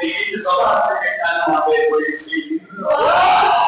the ages of Africa cannot be waiting.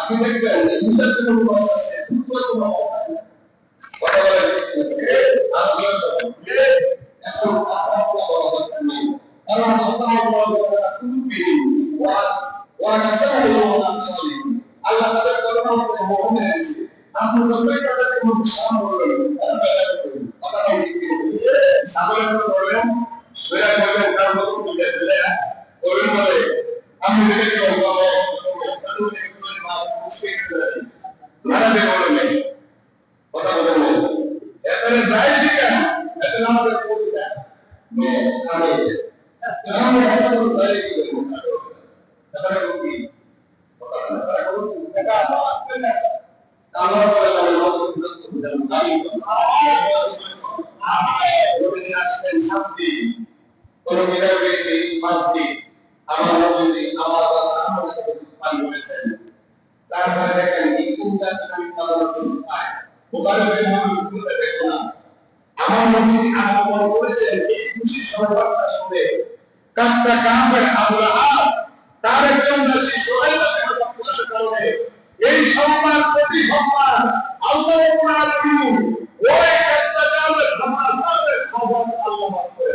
আপনি দেখবেন বিশ্বাস কোনো ভাষা মতো বললেন বেলা বললেন তার মতো বলে দিলে ওই বলে আমি দেখে কি বলব নারাজে বললেন কথা বললেন এখানে যাই শিখেন বিদায় পেয়েছি পাঁচ দিন। আমার নবীজি আমার আমাদের পালন করেছেন। তারপরে দেখেন কি কোনটা আমি পালন পাই ওখানে নবী কোনটা দেখো না। আমার নবীজি আগমন করেছেন, এই খুশি সংবাদটা শুনে। কাটটা কামের আবরাহা তার একজন দাসী সোহেলকে হত্যা কারণে এই সম্মান প্রতি সম্মান আল্লাহ রাব্বুল আলামিন ওই কাটটা কামের আমার আল্লাহ করে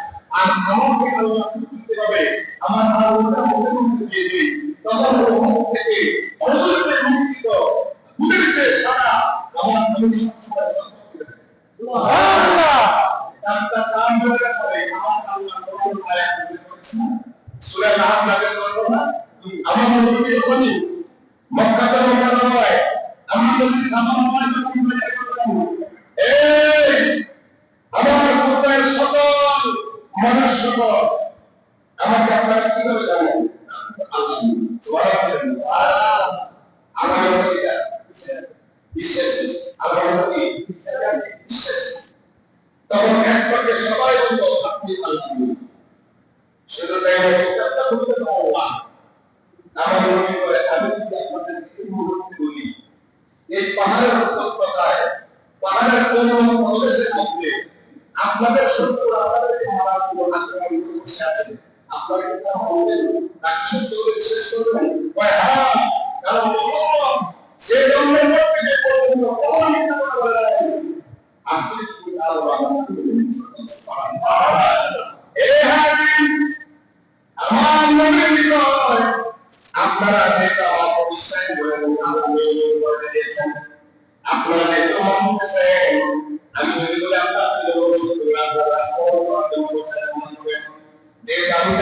আর আমাকে আল্লাহ দিতে হবে। আমার আগুনটা মুখে মুখে দিয়ে দিই তখন মুখ থেকে অদৃশ্যে মুক্তিত বুঝেছে সারা আমার নবী সবসময় সুবহানাল্লাহ! করে আল্লাহ সূরা নাম নবী সাল্লাল্লাহু আলাইহি ওয়াসাল্লাম এই আমার কোরআনের সকল মানুষ সকল আমাকে আপনারা কীভাবে জানেন আল্লাহ সুবহানাল্লাহ আমার নবী বিশ্বাস আমার নবী বিশ্বাস তখন এক পক্ষে সবাই বলব আপনি আল্লাহ শুধু তাই নয় কিতাবটা বলতে আল্লাহ আমার মনে করে আমি যদি আপনাদের এই মুহূর্তে বলি এই পাহাড়ের উপত্যকায় পাহাড়ের কোন প্রদেশের মধ্যে আপনাদের শত্রু আপনাদেরকে কি শেষ করবেন?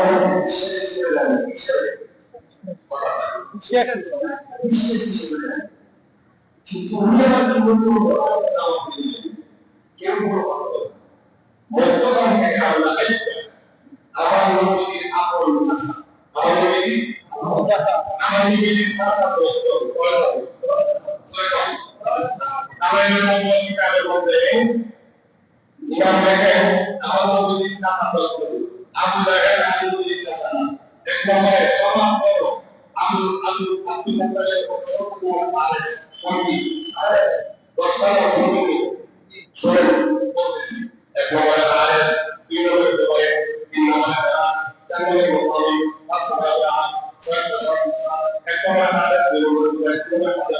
বিশ্বাস জানি হিসেবে বিশ্বাস হিসেবে জানি কিন্তু উনি আমাদের মধ্যে কেউ কোনো কথা বলে না। মধ্যখান থেকে আমরা আইতে আমার নবীর আপন চাষা আমার নবীর আমার নবীর চাষা তো বলা আমার নবীর কাজের মধ্যে আমার নবীর চাষা তো দেখেন আবু নবীর চাষা না এক নম্বরে সমান বড় আবু আবু আব্দুল মুতালিব সত্য আলেস সঙ্গী। দশটা সঙ্গী। শোনেন, বলতেছি, এক নম্বরে আলেস দুই নম্বরে বলে তিন নম্বরে চার নম্বরে বলে পাঁচ নম্বরে এক নম্বরে আলেস দুই নম্বরে তিন নম্বরে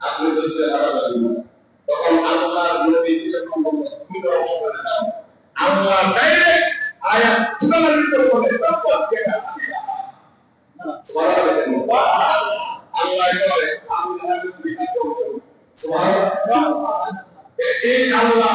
আপনি তো যারা বলেন তখন আল্লাহ নবী যখন তো অংশ করে দাও আল্লাহ ডাইরেক্ট আয়াত তুলালিত করে তারপর সুবহানাল্লাহ আল্লাহ করে আমি নবী করব সুবহানাল্লাহ এই আল্লাহ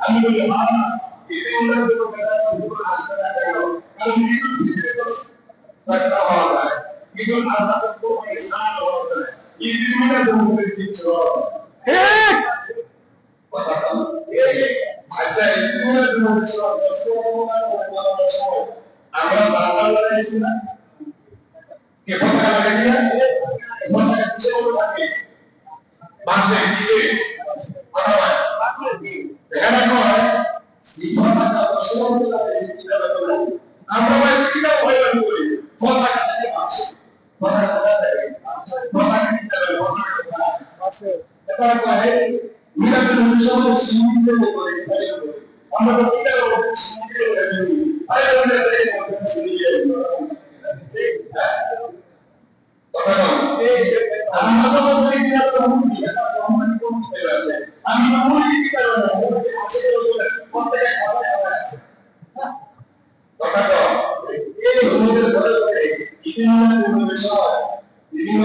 আমি বলি হ্যাঁ এটা না কেন কারণ আছে একটা হওয়া যায় কিন্তু আজাদ তো ইসলাম হওয়া যায় এই জীবনে দমকে কিছু ঠিক কথা আচ্ছা এই জীবনে দমকে কিছু আমরা বাংলা লাগাইছি না কে কথা লাগাইছি না কথা বলে থাকে মাসে কিসে কথা হয় এখানে কয় বসে বলে আমরা ভাই কিটা ভয় লাগে বলি কথা কাছে মাসে কথা কথা কথা বলে মাসে এটা কয় মিরাবেল মুসলমান সিমুলে বলে আমরা তো বলে সিমুলে বলে আরে বলে দেয় সিমুলে আমি মাথা বলতে কি আছে আমি মামুলি কি কারণে বিভিন্ন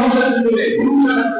vamos a tu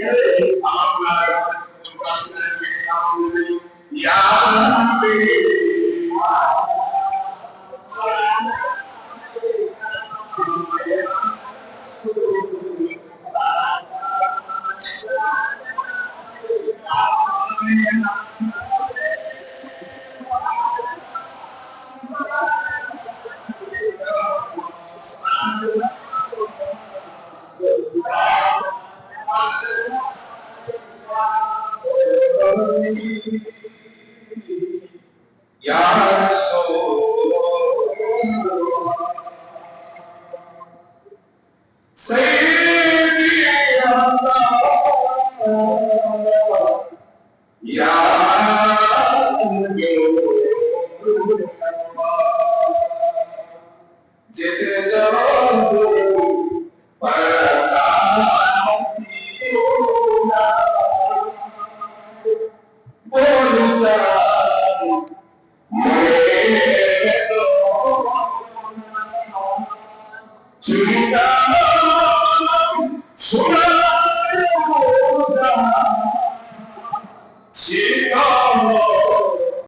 Yeah.